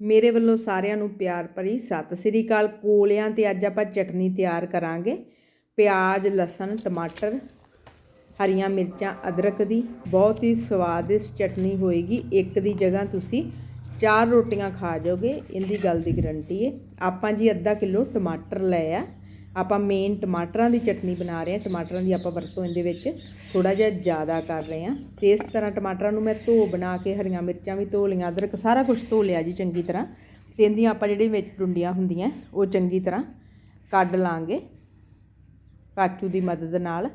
ਮੇਰੇ ਵੱਲੋਂ ਸਾਰਿਆਂ ਨੂੰ ਪਿਆਰ ਭਰੀ ਸਤਿ ਸ੍ਰੀ ਅਕਾਲ। ਕੋਲਿਆਂ ਤੇ ਅੱਜ ਆਪਾਂ ਚਟਨੀ ਤਿਆਰ ਕਰਾਂਗੇ। ਪਿਆਜ਼, ਲਸਣ, ਟਮਾਟਰ, ਹਰੀਆਂ ਮਿਰਚਾਂ, ਅਦਰਕ ਦੀ ਬਹੁਤ ਹੀ ਸਵਾਦਿਸ਼ਟ ਚਟਨੀ ਹੋਏਗੀ। ਇੱਕ ਦੀ ਜਗ੍ਹਾ ਤੁਸੀਂ ਚਾਰ ਰੋਟੀਆਂ ਖਾ ਜਾਓਗੇ। ਇਹਦੀ ਗੱਲ ਦੀ ਗਰੰਟੀ ਹੈ ਆਪਾਂ ਜੀ ਅੱਧਾ ਕਿਲੋ ਟਮਾਟਰ ਲਏ ਆ। ਆਪਾਂ ਮੇਨ ਟਮਾਟਰਾਂ ਦੀ ਚਟਨੀ ਬਣਾ ਰਹੇ ਹਾਂ। ਟਮਾਟਰਾਂ ਦੀ ਆਪਾਂ ਵਰਤੋਂ ਇਹਦੇ ਵਿੱਚ ਥੋੜਾ ਜਿਹਾ ਜ਼ਿਆਦਾ ਕਰ ਰਹੇ ਹਾਂ। ਤੇ ਇਸ ਤਰ੍ਹਾਂ ਟਮਾਟਰਾਂ ਨੂੰ ਮੈਂ ਧੋ ਬਣਾ ਕੇ ਹਰੀਆਂ ਮਿਰਚਾਂ ਵੀ ਧੋ ਲਈਆਂ, ਅਦਰਕ ਸਾਰਾ ਕੁਝ ਧੋ ਲਿਆ ਜੀ ਚੰਗੀ ਤਰ੍ਹਾਂ। ਤੇ ਇਹਦੀਆਂ ਆਪਾਂ ਜਿਹੜੇ ਵਿੱਚ ਡੁੰਡੀਆਂ ਹੁੰਦੀਆਂ, ਉਹ ਚੰਗੀ ਤਰ੍ਹਾਂ ਕੱਢ ਲਾਂਗੇ। ਕਾਚੂ ਦੀ ਮਦਦ ਨਾਲ।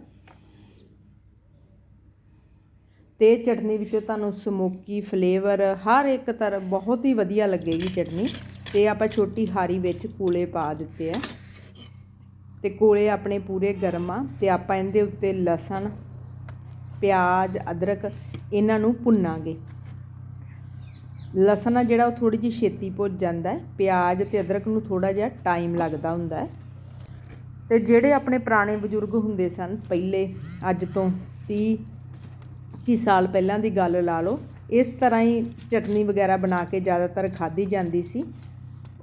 ਤੇ ਚਟਨੀ ਵਿੱਚੋਂ ਤੁਹਾਨੂੰ ਸਮੋਕੀ ਫਲੇਵਰ ਹਰ ਇੱਕ ਤਰ੍ਹਾਂ ਬਹੁਤ ਹੀ ਵਧੀਆ ਲੱਗੇਗੀ ਚਟਨੀ। ਤੇ ਆਪਾਂ ਛੋਟੀ ਹਾਰੀ ਵਿੱਚ ਕੂਲੇ ਪਾ ਦਿੱਤੇ ਆ। ਤੇ ਕੋਲੇ ਆਪਣੇ ਪੂਰੇ ਗਰਮ ਆ ਤੇ ਆਪਾਂ ਇਹਦੇ ਉੱਤੇ ਲਸਣ, ਪਿਆਜ਼, ਅਦਰਕ ਇਹਨਾਂ ਨੂੰ ਭੁੰਨਾਂਗੇ। ਲਸਣ ਆ ਜਿਹੜਾ ਉਹ ਥੋੜੀ ਜਿਹੀ ਛੇਤੀ ਭੁੱਜ ਜਾਂਦਾ ਹੈ। ਪਿਆਜ਼ ਤੇ ਅਦਰਕ ਨੂੰ ਥੋੜਾ ਜਿਹਾ ਟਾਈਮ ਲੱਗਦਾ ਹੁੰਦਾ ਹੈ। ਤੇ ਜਿਹੜੇ ਆਪਣੇ ਪੁਰਾਣੇ ਬਜ਼ੁਰਗ ਹੁੰਦੇ ਸਨ, ਪਹਿਲੇ, ਅੱਜ ਤੋਂ 30 ਕੀ ਸਾਲ ਪਹਿਲਾਂ ਦੀ ਗੱਲ ਲਾ ਲਓ, ਇਸ ਤਰ੍ਹਾਂ ਹੀ ਚਟਨੀ ਵਗੈਰਾ ਬਣਾ ਕੇ ਜ਼ਿਆਦਾਤਰ ਖਾਧੀ ਜਾਂਦੀ ਸੀ।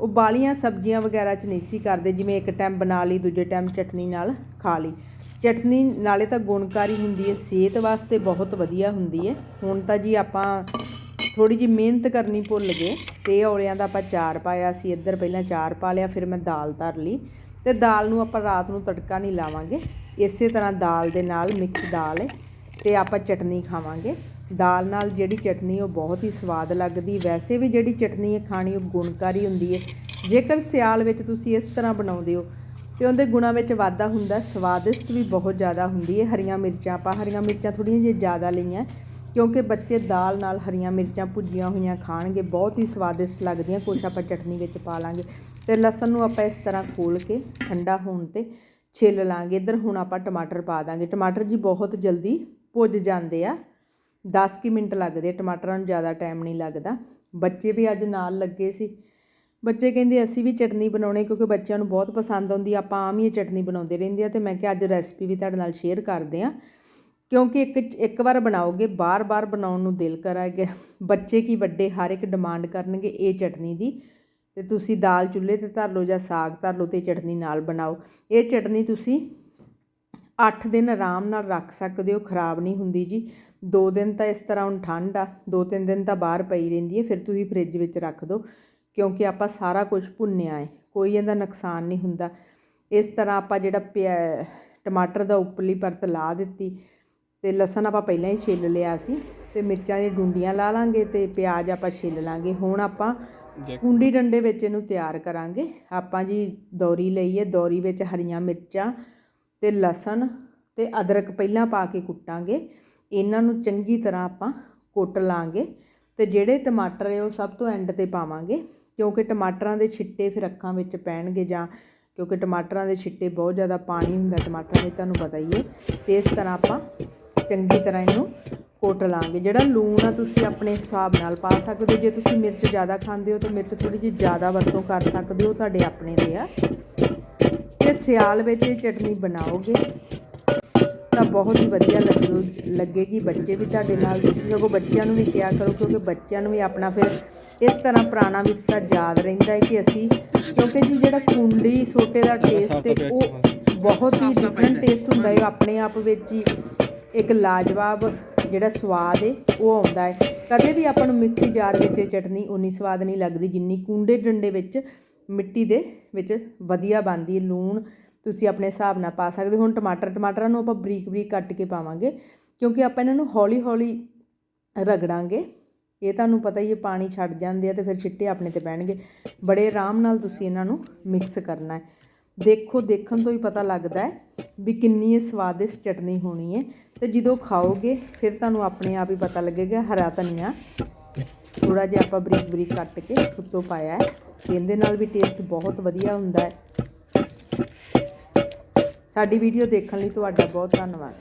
ਉਹ ਬਾਲੀਆਂ ਸਬਜ਼ੀਆਂ ਵਗੈਰਾ 'ਚ ਨਹੀਂ ਸੀ ਕਰਦੇ, ਜਿਵੇਂ ਇੱਕ ਟਾਈਮ ਬਣਾ ਲਈ, ਦੂਜੇ ਟਾਈਮ ਚਟਨੀ ਨਾਲ ਖਾ ਲਈ। ਚਟਨੀ ਨਾਲੇ ਤਾਂ ਗੁਣਕਾਰੀ ਹੁੰਦੀ ਹੈ, ਸਿਹਤ ਵਾਸਤੇ ਬਹੁਤ ਵਧੀਆ ਹੁੰਦੀ ਹੈ। ਹੁਣ ਤਾਂ ਜੀ ਆਪਾਂ ਥੋੜੀ ਜਿਹੀ ਮਿਹਨਤ ਕਰਨੀ ਭੁੱਲ ਗਏ, ਤੇ ਔਲਿਆਂ ਦਾ ਆਪਾਂ ਚਾਰ ਪਾਇਆ ਸੀ, ਇੱਧਰ ਪਹਿਲਾਂ ਚਾਰ ਪਾ ਲਿਆ, ਫਿਰ ਮੈਂ ਦਾਲ ਧਰ ਲਈ। ਤੇ ਦਾਲ ਨੂੰ ਆਪਾਂ ਰਾਤ ਨੂੰ ਤੜਕਾ ਨਹੀਂ ਲਾਵਾਂਗੇ, ਇਸੇ ਤਰ੍ਹਾਂ ਦਾਲ ਦੇ ਨਾਲ ਮਿਕਸ ਦਾਲ ਹੈ, ਤੇ ਆਪਾਂ ਚਟਨੀ ਖਾਵਾਂਗੇ। ਦਾਲ ਨਾਲ ਜਿਹੜੀ ਚਟਨੀ ਉਹ ਬਹੁਤ ਹੀ ਸਵਾਦ ਲੱਗਦੀ। ਵੈਸੇ ਵੀ ਜਿਹੜੀ ਚਟਨੀ ਹੈ ਖਾਣੀ ਉਹ ਗੁਣਕਾਰੀ ਹੁੰਦੀ ਹੈ। ਜੇਕਰ ਸਿਆਲ ਵਿੱਚ ਤੁਸੀਂ ਇਸ ਤਰ੍ਹਾਂ ਬਣਾਉਂਦੇ ਹੋ ਤੇ ਉਹਦੇ ਗੁਣਾਂ ਵਿੱਚ ਵਾਧਾ ਹੁੰਦਾ, ਸਵਾਦਿਸ਼ਟ ਵੀ ਬਹੁਤ ਜ਼ਿਆਦਾ ਹੁੰਦੀ ਹੈ। ਹਰੀਆਂ ਮਿਰਚਾਂ, ਆਪਾਂ ਹਰੀਆਂ ਮਿਰਚਾਂ ਥੋੜ੍ਹੀਆਂ ਜਿਹੀਆਂ ਜ਼ਿਆਦਾ ਲਈਆਂ, ਕਿਉਂਕਿ ਬੱਚੇ ਦਾਲ ਨਾਲ ਹਰੀਆਂ ਮਿਰਚਾਂ ਭੁੱਜੀਆਂ ਹੋਈਆਂ ਖਾਣਗੇ, ਬਹੁਤ ਹੀ ਸਵਾਦਿਸ਼ਟ ਲੱਗਦੀਆਂ। ਕੁਛ ਆਪਾਂ ਚਟਨੀ ਵਿੱਚ ਪਾ ਲਾਂਗੇ ਤੇ ਲਸਣ ਨੂੰ ਆਪਾਂ ਇਸ ਤਰ੍ਹਾਂ ਖੋਲ ਕੇ ਠੰਡਾ ਹੋਣ ਤੇ ਛਿੱਲ ਲਾਂਗੇ। ਇੱਧਰ ਹੁਣ ਆਪਾਂ ਟਮਾਟਰ ਪਾ ਦਾਂਗੇ। ਟਮਾਟਰ ਜੀ ਬਹੁਤ ਜਲਦੀ ਭੁੱਜ ਜਾਂਦੇ ਆ। 10 ਕਿ ਮਿੰਟ ਲੱਗਦੇ ਟਮਾਟਰਾਂ ਨੂੰ ਜ਼ਿਆਦਾ ਟਾਈਮ ਨਹੀਂ ਲੱਗਦਾ। ਬੱਚੇ ਵੀ ਅੱਜ ਨਾਲ ਲੱਗੇ ਸੀ। ਬੱਚੇ ਕਹਿੰਦੇ, ਅਸੀਂ ਵੀ ਚਟਨੀ ਬਣਾਉਣੀ ਕਿਉਂਕਿ ਬੱਚਿਆਂ ਨੂੰ ਬਹੁਤ ਪਸੰਦ ਆਉਂਦੀ ਆਪਾਂ ਆਮ ਹੀ ਇਹ ਚਟਨੀ ਬਣਾਉਂਦੇ ਰਹਿੰਦੇ ਆ ਤੇ ਮੈਂ ਕਿਹਾ, ਅੱਜ ਰੈਸਪੀ ਵੀ ਤੁਹਾਡੇ ਨਾਲ ਸ਼ੇਅਰ ਕਰਦੇ ਆ। ਕਿਉਂਕਿ ਇੱਕ ਇੱਕ ਵਾਰ ਬਣਾਓਗੇ, ਬਾਰ-ਬਾਰ ਬਣਾਉਣ ਨੂੰ ਦਿਲ ਕਰਾਂਗੇ ਬੱਚੇ ਕੀ ਵੱਡੇ, ਹਰ ਇੱਕ ਡਿਮਾਂਡ ਕਰਨਗੇ ਇਹ ਚਟਨੀ ਦੀ। ਤੇ ਤੁਸੀਂ ਦਾਲ ਚੁੱਲ੍ਹੇ ਤੇ ਧਰ ਲਓ ਜਾਂ ਸਾਗ ਧਰ ਲਓ ਤੇ ਚਟਨੀ ਨਾਲ ਬਣਾਓ। ਇਹ ਚਟਨੀ ਤੁਸੀਂ 8 ਦਿਨ ਆਰਾਮ ਨਾਲ ਰੱਖ ਸਕਦੇ ਹੋ ਖਰਾਬ ਨਹੀਂ ਹੁੰਦੀ ਜੀ। 2 ਦਿਨ ਤਾਂ ਇਸ ਤਰ੍ਹਾਂ ਹੁਣ ਠੰਡ ਆ 2-3 ਦਿਨ ਤਾਂ ਬਾਹਰ ਪਈ ਰਹਿੰਦੀ ਹੈ ਫਿਰ ਤੁਸੀਂ ਫ੍ਰਿਜ ਵਿੱਚ ਰੱਖ ਦਿਓ ਕਿਉਂਕਿ ਆਪਾਂ ਸਾਰਾ ਕੁਝ ਭੁੰਨਿਆ ਹੈ ਕੋਈ ਇਹਦਾ ਨੁਕਸਾਨ ਨਹੀਂ ਹੁੰਦਾ। ਇਸ ਤਰ੍ਹਾਂ ਆਪਾਂ ਜਿਹੜਾ ਟਮਾਟਰ ਦਾ ਉੱਪਰਲੀ ਪਰਤ ਲਾ ਦਿੱਤੀ ਤੇ ਲਸਣ ਆਪਾਂ ਪਹਿਲਾਂ ਹੀ ਛਿੱਲ ਲਿਆ ਸੀ ਤੇ ਮਿਰਚਾਂ ਦੀਆਂ ਡੁੰਡੀਆਂ ਲਾ ਲਾਂਗੇ ਤੇ ਪਿਆਜ਼ ਆਪਾਂ ਛਿੱਲ ਲਾਂਗੇ। ਹੁਣ ਆਪਾਂ ਕੁੰਡੀ ਡੰਡੇ ਵਿੱਚ ਇਹਨੂੰ ਤਿਆਰ ਕਰਾਂਗੇ। ਆਪਾਂ ਜੀ ਦੌਰੀ ਲਈ ਹੈ ਦੌਰੀ ਵਿੱਚ ਹਰੀਆਂ ਮਿਰਚਾਂ ਤੇ ਲਸਣ ਤੇ ਅਦਰਕ ਪਹਿਲਾਂ ਪਾ ਕੇ ਕੁੱਟਾਂਗੇ। ਇਹਨਾਂ ਨੂੰ ਚੰਗੀ ਤਰ੍ਹਾਂ ਆਪਾਂ ਕੁੱਟ ਲਾਂਗੇ ਤੇ ਜਿਹੜੇ ਟਮਾਟਰ ਹੈ ਉਹ ਸਭ ਤੋਂ ਐਂਡ ਤੇ ਪਾਵਾਂਗੇ, ਕਿਉਂਕਿ ਟਮਾਟਰਾਂ ਦੇ ਛਿੱਟੇ ਫਿਰ ਅੱਖਾਂ ਵਿੱਚ ਪੈਣਗੇ ਜਾਂ ਕਿਉਂਕਿ ਟਮਾਟਰਾਂ ਦੇ ਛਿੱਟੇ ਬਹੁਤ ਜ਼ਿਆਦਾ ਪਾਣੀ ਹੁੰਦਾ ਟਮਾਟਰਾਂ ਵਿੱਚ ਤੁਹਾਨੂੰ ਪਤਾ ਹੀ ਹੈ। ਤੇ ਇਸ ਤਰ੍ਹਾਂ ਆਪਾਂ ਚੰਗੀ ਤਰ੍ਹਾਂ ਇਹਨੂੰ ਕੁੱਟ ਲਾਂਗੇ। ਜਿਹੜਾ ਲੂਣ ਆ ਤੁਸੀਂ ਆਪਣੇ ਹਿਸਾਬ ਨਾਲ ਪਾ ਸਕਦੇ ਹੋ। ਜੇ ਤੁਸੀਂ ਮਿਰਚ ਜ਼ਿਆਦਾ ਖਾਂਦੇ ਹੋ ਤਾਂ ਮਿਰਚ ਥੋੜੀ ਜਿਹੀ ਜ਼ਿਆਦਾ ਵਰਤੋਂ ਕਰ ਸਕਦੇ ਹੋ ਤੁਹਾਡੇ ਆਪਣੇ ਦੇ ਆ। ਤੇ ਸਿਆਲ ਵਿੱਚ ਇਹ ਚਟਨੀ ਬਣਾਓਗੇ ਤਾਂ ਬਹੁਤ ਹੀ ਵਧੀਆ ਲੱਗੂ ਲੱਗੇਗੀ ਬੱਚੇ ਵੀ ਤੁਹਾਡੇ ਨਾਲ। ਤੁਸੀਂ ਸਗੋਂ ਬੱਚਿਆਂ ਨੂੰ ਵੀ ਕਿਹਾ ਕਰੋ ਕਿਉਂਕਿ ਬੱਚਿਆਂ ਨੂੰ ਵੀ ਆਪਣਾ ਫਿਰ ਇਸ ਤਰ੍ਹਾਂ ਪੁਰਾਣਾ ਵਿਰਸਾ ਯਾਦ ਰਹਿੰਦਾ ਹੈ ਕਿ ਅਸੀਂ ਕਿਉਂਕਿ ਜੀ ਜਿਹੜਾ ਕੁੰਡੀ ਸੋਟੇ ਦਾ ਟੇਸਟ ਹੈ ਉਹ ਬਹੁਤ ਹੀ ਡਿਫਰੈਂਟ ਟੇਸਟ ਹੁੰਦਾ ਹੈ। ਆਪਣੇ ਆਪ ਵਿੱਚ ਹੀ ਇੱਕ ਲਾਜਵਾਬ ਜਿਹੜਾ ਸਵਾਦ ਹੈ ਉਹ ਆਉਂਦਾ ਹੈ। ਕਦੇ ਵੀ ਆਪਾਂ ਨੂੰ ਮਿਕਸੀ ਜਾਰ ਵਿੱਚ ਚਟਨੀ ਉਨੀ ਸਵਾਦ ਨਹੀਂ ਲੱਗਦੀ ਜਿੰਨੀ ਕੁੰਡੇ ਡੰਡੇ ਵਿੱਚ ਮਿੱਟੀ ਦੇ ਵਿੱਚ ਵਧੀਆ ਬਣਦੀ ਹੈ, ਲੂਣ ਤੁਸੀਂ ਆਪਣੇ ਹਿਸਾਬ ਨਾਲ ਪਾ ਸਕਦੇ ਹੋ। ਹੁਣ ਟਮਾਟਰ, ਟਮਾਟਰਾਂ ਨੂੰ ਆਪਾਂ ਬਰੀਕ ਬਰੀਕ ਕੱਟ ਕੇ ਪਾਵਾਂਗੇ ਕਿਉਂਕਿ ਆਪਾਂ ਇਹਨਾਂ ਨੂੰ ਹੌਲੀ ਹੌਲੀ ਰਗੜਾਂਗੇ। ਇਹ ਤੁਹਾਨੂੰ ਪਤਾ ਹੀ ਹੈ, ਪਾਣੀ ਛੱਡ ਜਾਂਦੇ ਆ ਤੇ ਫਿਰ ਛਿੱਟੇ ਆਪਣੇ ਤੇ ਪੈਣਗੇ। ਬੜੇ ਆਰਾਮ ਨਾਲ ਤੁਸੀਂ ਇਹਨਾਂ ਨੂੰ ਮਿਕਸ ਕਰਨਾ ਹੈ। ਦੇਖੋ, ਦੇਖਣ ਤੋਂ ਹੀ ਪਤਾ ਲੱਗਦਾ ਹੈ ਵੀ ਕਿੰਨੀ ਇਹ ਸਵਾਦਿਸ਼ਟ ਚਟਨੀ ਹੋਣੀ ਹੈ ਤੇ ਜਦੋਂ ਖਾਓਗੇ ਫਿਰ ਤੁਹਾਨੂੰ ਆਪਣੇ ਆਪ ਹੀ ਪਤਾ ਲੱਗੇਗਾ, ਹਰਾ ਧਨੀਆ ਥੋੜਾ ਜਿਹਾ ਆਪਾਂ ਬਰੀਕ ਬਰੀਕ ਕੱਟ ਕੇ ਉੱਤੋਂ ਪਾਇਆ ਹੈ। ਇਹਦੇ ਨਾਲ ਵੀ ਟੇਸਟ ਬਹੁਤ ਵਧੀਆ ਹੁੰਦਾ ਹੈ। ਸਾਡੀ ਵੀਡੀਓ ਦੇਖਣ ਲਈ ਤੁਹਾਡਾ ਬਹੁਤ ਧੰਨਵਾਦ।